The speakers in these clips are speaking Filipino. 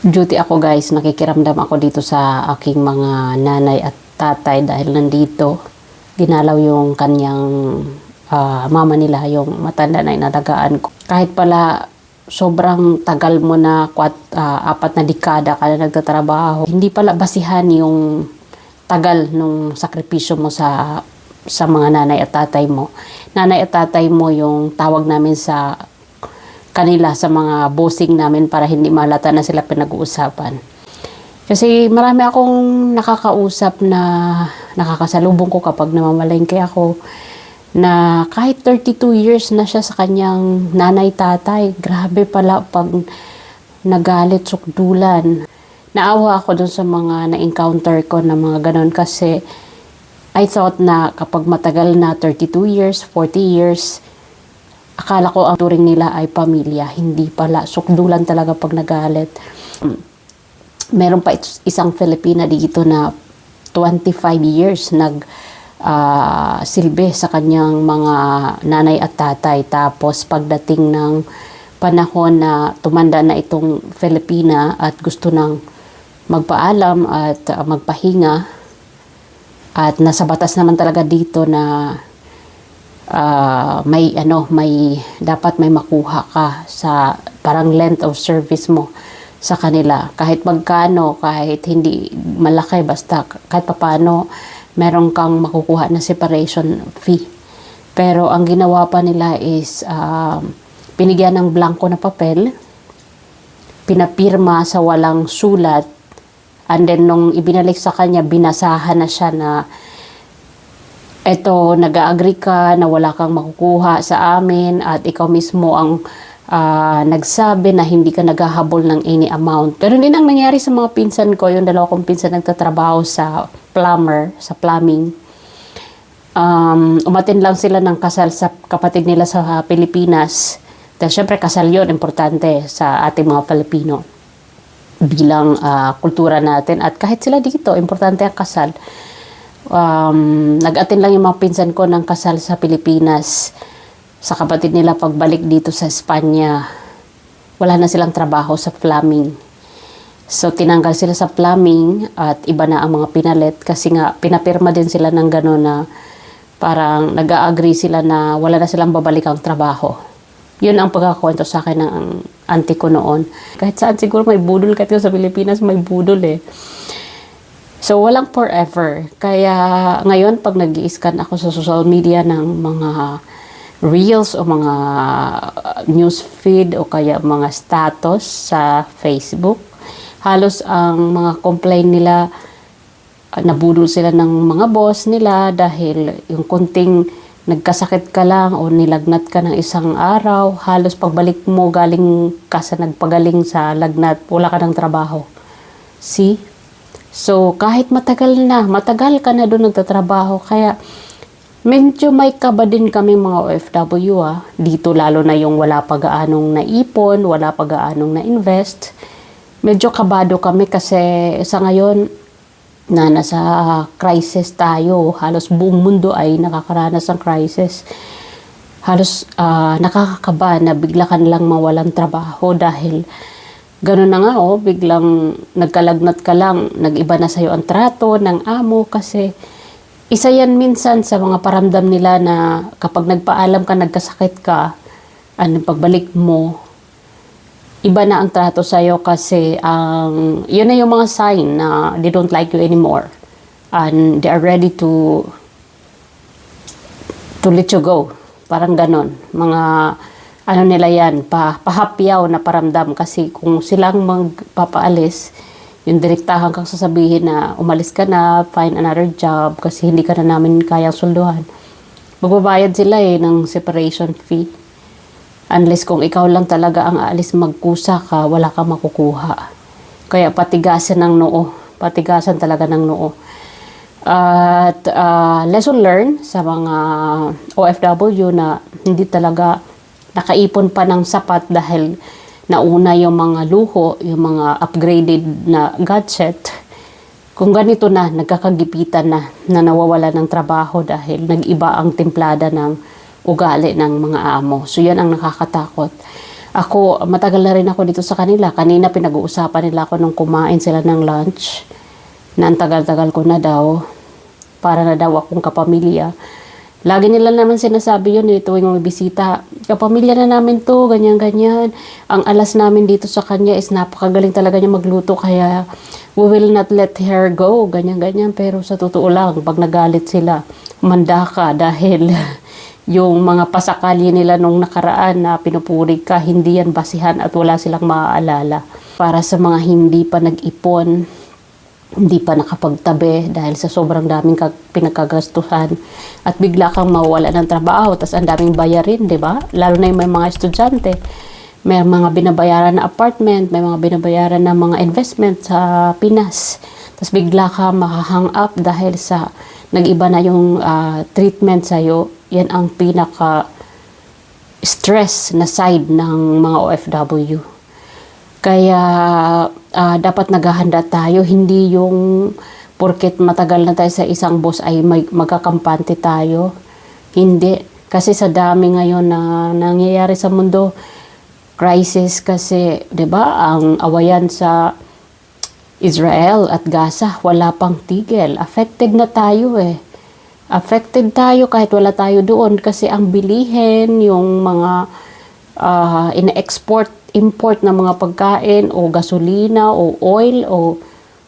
duty ako guys, nakikiramdam ako dito sa aking mga nanay at tatay dahil nandito ginalaw yung kanyang ah, mama nila, yung matanda na inalagaan ko. Kahit pala sobrang tagal mo na kwat, ah, apat na dekada ka na nagtatrabaho, hindi pala basihan yung tagal nung sakripisyo mo sa sa mga nanay at tatay mo. Nanay at tatay mo yung tawag namin sa kanila sa mga bossing namin para hindi malata na sila pinag-uusapan. Kasi marami akong nakakausap na nakakasalubong ko kapag namamalengke ako na kahit 32 years na siya sa kanyang nanay-tatay, grabe pala pag nagalit, sukdulan. Naawa ako dun sa mga na-encounter ko na mga ganon kasi I thought na kapag matagal na 32 years, 40 years, akala ko ang turing nila ay pamilya. Hindi pala. Sukdulan talaga pag nagalit. Meron pa is- isang Filipina dito na 25 years nag ah, silbi sa kanyang mga nanay at tatay. Tapos pagdating ng panahon na tumanda na itong Filipina at gusto nang magpaalam at ah, magpahinga, at nasa batas naman talaga dito na ah, may ano, may dapat may makuha ka sa parang length of service mo sa kanila. Kahit magkano, kahit hindi malaki, basta kahit papano, meron kang makukuha na separation fee. Pero ang ginawa pa nila is um, pinigyan ng blanco na papel, pinapirma sa walang sulat, and then nung ibinalik sa kanya, binasahan na siya na eto, nag-agree ka na wala kang makukuha sa amin at ikaw mismo ang ah, nagsabi na hindi ka naghahabol ng any amount. Pero din ang nangyari sa mga pinsan ko, yung dalawa kong pinsan nagtatrabaho sa plumber, sa plumbing. Um, umatin lang sila ng kasal sa kapatid nila sa Pilipinas. Dahil syempre kasal yon importante sa ating mga Filipino bilang ah, kultura natin at kahit sila dito, importante ang kasal. Um, nag-attend lang yung mga pinsan ko ng kasal sa Pilipinas sa kapatid nila pagbalik dito sa Espanya. Wala na silang trabaho sa plumbing. So, tinanggal sila sa plumbing at iba na ang mga pinalit kasi nga pinapirma din sila ng gano'n na parang nag-agree sila na wala na silang babalikang trabaho. Yun ang pagkakwento sa akin ng auntie ko noon. Kahit saan siguro may budol, kahit sa Pilipinas may budol eh. So, walang forever. Kaya ngayon, pag nag scan ako sa social media ng mga reels o mga uh, news feed o kaya mga status sa Facebook, halos ang mga complain nila, uh, nabudol sila ng mga boss nila dahil yung kunting nagkasakit ka lang o nilagnat ka ng isang araw, halos pagbalik mo galing ka sa nagpagaling sa lagnat, wala ka ng trabaho. See? So, kahit matagal na, matagal ka na doon nagtatrabaho, kaya medyo may kaba din kami mga OFW ah. Dito lalo na yung wala pa gaanong naipon, wala pa gaanong na-invest. Medyo kabado kami kasi sa ngayon, na nasa crisis tayo. Halos buong mundo ay nakakaranas ng crisis. Halos ah, nakakakaba na bigla ka lang mawalan trabaho dahil Ganun na nga oh, biglang nagkalagnat ka lang, nag-iba na sa'yo ang trato ng amo kasi isa yan minsan sa mga paramdam nila na kapag nagpaalam ka, nagkasakit ka, ano, pagbalik mo, iba na ang trato sa'yo kasi ang, yun na yung mga sign na they don't like you anymore and they are ready to to let you go. Parang ganon. Mga ano nila yan, pa, pahapyaw na paramdam kasi kung silang magpapaalis, yung direktahan kang sasabihin na umalis ka na, find another job kasi hindi ka na namin kayang sulduhan. Magbabayad sila eh ng separation fee. Unless kung ikaw lang talaga ang aalis magkusa ka, wala kang makukuha. Kaya patigasan ng noo. Patigasan talaga ng noo. At ah, lesson learned sa mga OFW na hindi talaga nakaipon pa ng sapat dahil nauna yung mga luho, yung mga upgraded na gadget. Kung ganito na, nagkakagipitan na, na nawawala ng trabaho dahil nag-iba ang templada ng ugali ng mga amo. So yan ang nakakatakot. Ako, matagal na rin ako dito sa kanila. Kanina pinag-uusapan nila ako nung kumain sila ng lunch. Na ang tagal-tagal ko na daw. Para na daw akong kapamilya. Lagi nila naman sinasabi yun eh, tuwing may bisita. Kapamilya na namin to, ganyan-ganyan. Ang alas namin dito sa kanya is napakagaling talaga niya magluto. Kaya we will not let her go, ganyan-ganyan. Pero sa totoo lang, pag nagalit sila, manda ka dahil yung mga pasakali nila nung nakaraan na pinupuri ka, hindi yan basihan at wala silang maaalala. Para sa mga hindi pa nag-ipon, hindi pa nakapagtabi dahil sa sobrang daming kag- pinagkagastuhan at bigla kang mawala ng trabaho tapos ang daming bayarin, di ba? Lalo na yung may mga estudyante. May mga binabayaran na apartment, may mga binabayaran na mga investment sa Pinas. Tapos bigla ka makahang up dahil sa nag-iba na yung ah, treatment sa'yo. Yan ang pinaka stress na side ng mga OFW. Kaya ah, dapat naghahanda tayo, hindi yung porket matagal na tayo sa isang boss ay may, magkakampante tayo. Hindi. Kasi sa dami ngayon na nangyayari sa mundo, crisis kasi, 'di ba? Ang awayan sa Israel at Gaza, wala pang tigil. Affected na tayo eh. Affected tayo kahit wala tayo doon kasi ang bilihin, yung mga ah, ina-export, import na mga pagkain o gasolina o oil o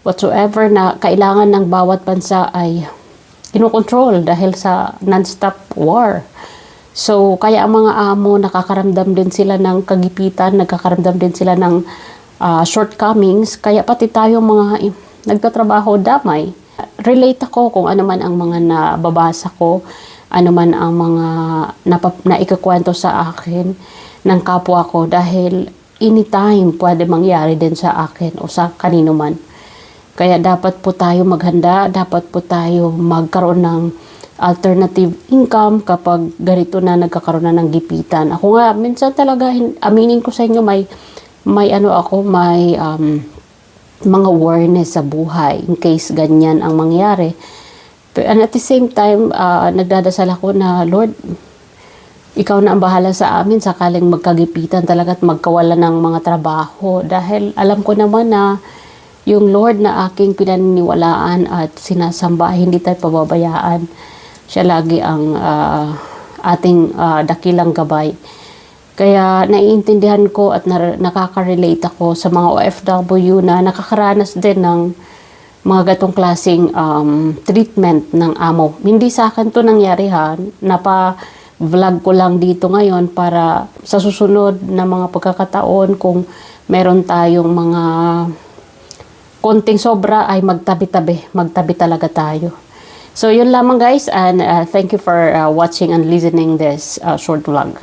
whatsoever na kailangan ng bawat bansa ay kinokontrol dahil sa non-stop war. So, kaya ang mga amo, nakakaramdam din sila ng kagipitan, nagkakaramdam din sila ng ah, shortcomings. Kaya pati tayo mga nagtatrabaho damay. Relate ako kung ano man ang mga nababasa ko, ano man ang mga napap- naikakwento sa akin ng kapwa ko dahil anytime pwede mangyari din sa akin o sa kanino man. Kaya dapat po tayo maghanda, dapat po tayo magkaroon ng alternative income kapag ganito na nagkakaroon na ng gipitan. Ako nga, minsan talaga, aminin ko sa inyo, may, may ano ako, may um, mga awareness sa buhay in case ganyan ang mangyari. And at the same time, ah, nagdadasal ako na, Lord, ikaw na ang bahala sa amin sakaling magkagipitan talaga at magkawala ng mga trabaho. Dahil alam ko naman na yung Lord na aking pinaniniwalaan at sinasamba, hindi tayo pababayaan. Siya lagi ang ah, ating ah, dakilang gabay. Kaya naiintindihan ko at nar- nakaka-relate ako sa mga OFW na nakakaranas din ng mga gatong klaseng um, treatment ng amo. Hindi sa akin to nangyari ha. Napa-vlog ko lang dito ngayon para sa susunod na mga pagkakataon kung meron tayong mga konting sobra ay magtabi-tabi. Magtabi talaga tayo. So yun lamang guys and uh, thank you for uh, watching and listening this uh, short vlog.